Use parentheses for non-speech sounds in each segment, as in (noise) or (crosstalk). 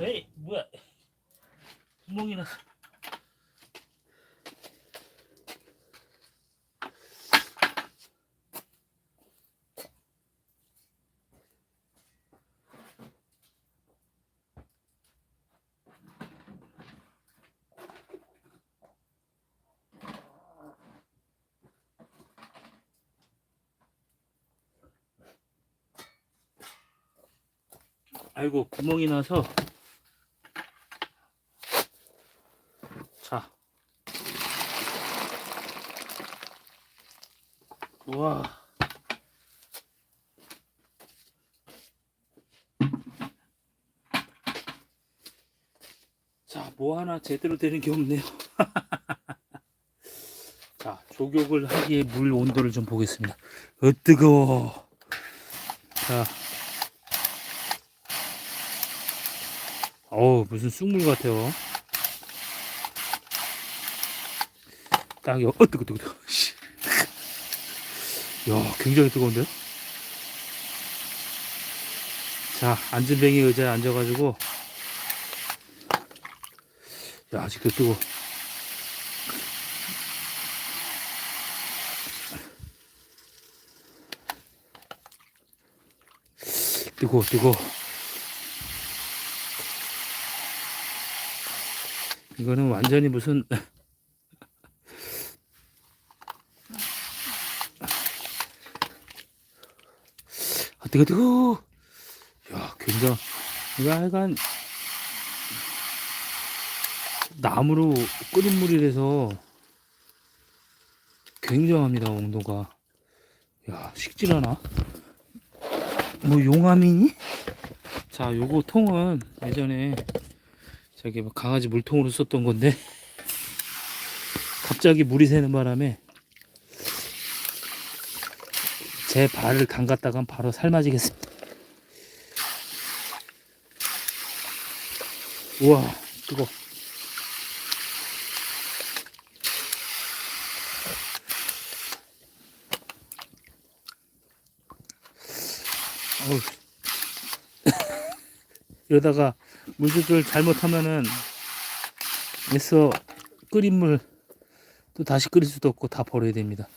에이 뭐야. 구멍이 났어 아이고 구멍이 나서 자 우와. 자 뭐 하나 제대로 되는 게 없네요. (laughs) 자 조격을 하기에 물 온도를 좀 보겠습니다. 어 뜨거워. 자. 어우 무슨 쑥물 같아요. 딱 여, 어 뜨거 뜨거 뜨거. 씨. 야 굉장히 뜨거운데요? 자 안전뱅이 의자에 앉아가지고. 야 아직도 뜨거. 뜨거 뜨거. 이거는 완전히 무슨 뜨거 뜨거 야 굉장히 이거 약간 나무로 끓인 물이라서 굉장합니다 온도가. 야 식질 않아 뭐 용암이니? 자 요거 통은 예전에 저기 뭐 강아지 물통으로 썼던 건데 갑자기 물이 새는 바람에 제 발을 담갔다간 바로 삶아지겠습니다. 우와 뜨거. (laughs) 이러다가 물 조절 잘못하면은 애써 끓인 물 또 다시 끓일 수도 없고 다 버려야 됩니다.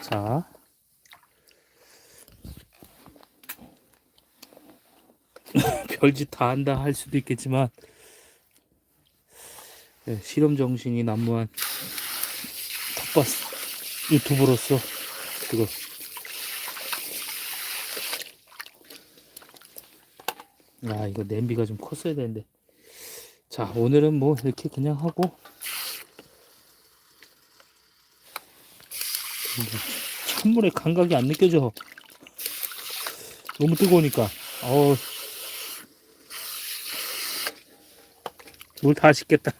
자. 별짓 다 한다 할 수도 있겠지만 네, 실험 정신이 난무한 텃밭 유튜브로서 그거. 아 이거 냄비가 좀 컸어야 되는데. 자 오늘은 뭐 이렇게 그냥 하고. 찬물에 감각이 안 느껴져. 너무 뜨거우니까. 어우 물다 식겠다.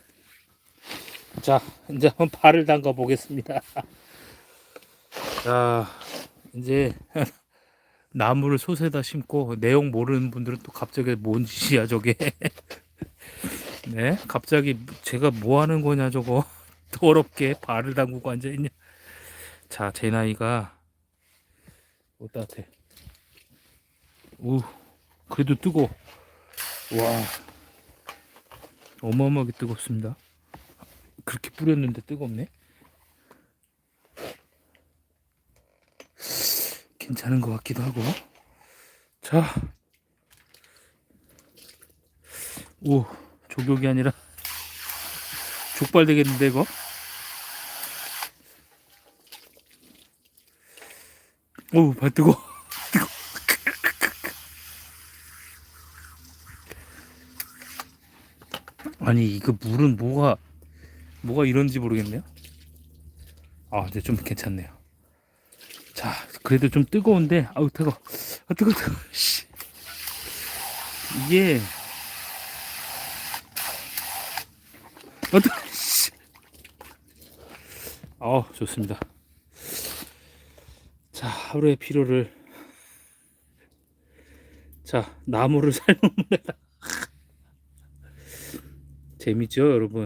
자 이제 한번 발을 담가 보겠습니다. 자 이제 (laughs) 나무를 솥에다 심고 내용 모르는 분들은 또 갑자기 뭔 짓이야 저게. (laughs) 네? 갑자기 제가 뭐 하는 거냐 저거. (laughs) 더럽게 발을 담그고 앉아 있냐. 자 제 나이가 오 따뜻해 오 그래도 뜨거 와 어마어마하게 뜨겁습니다 그렇게 뿌렸는데 뜨겁네 괜찮은 것 같기도 하고. 자. 오, 조격이 아니라 족발 되겠는데, 이거? 오, 발 뜨거. 아니, 이거 물은 뭐가, 뭐가 이런지 모르겠네요. 아, 근데 좀 괜찮네요. 자, 그래도 좀 뜨거운데, 아우, 뜨거. 아, 뜨거, 뜨거. (laughs) 씨. 이게, 아, 뜨거, (laughs) 씨. 아, 좋습니다. 자, 하루의 피로를, 자, 나무를 (laughs) 삶은 물에다. 재밌죠, 여러분?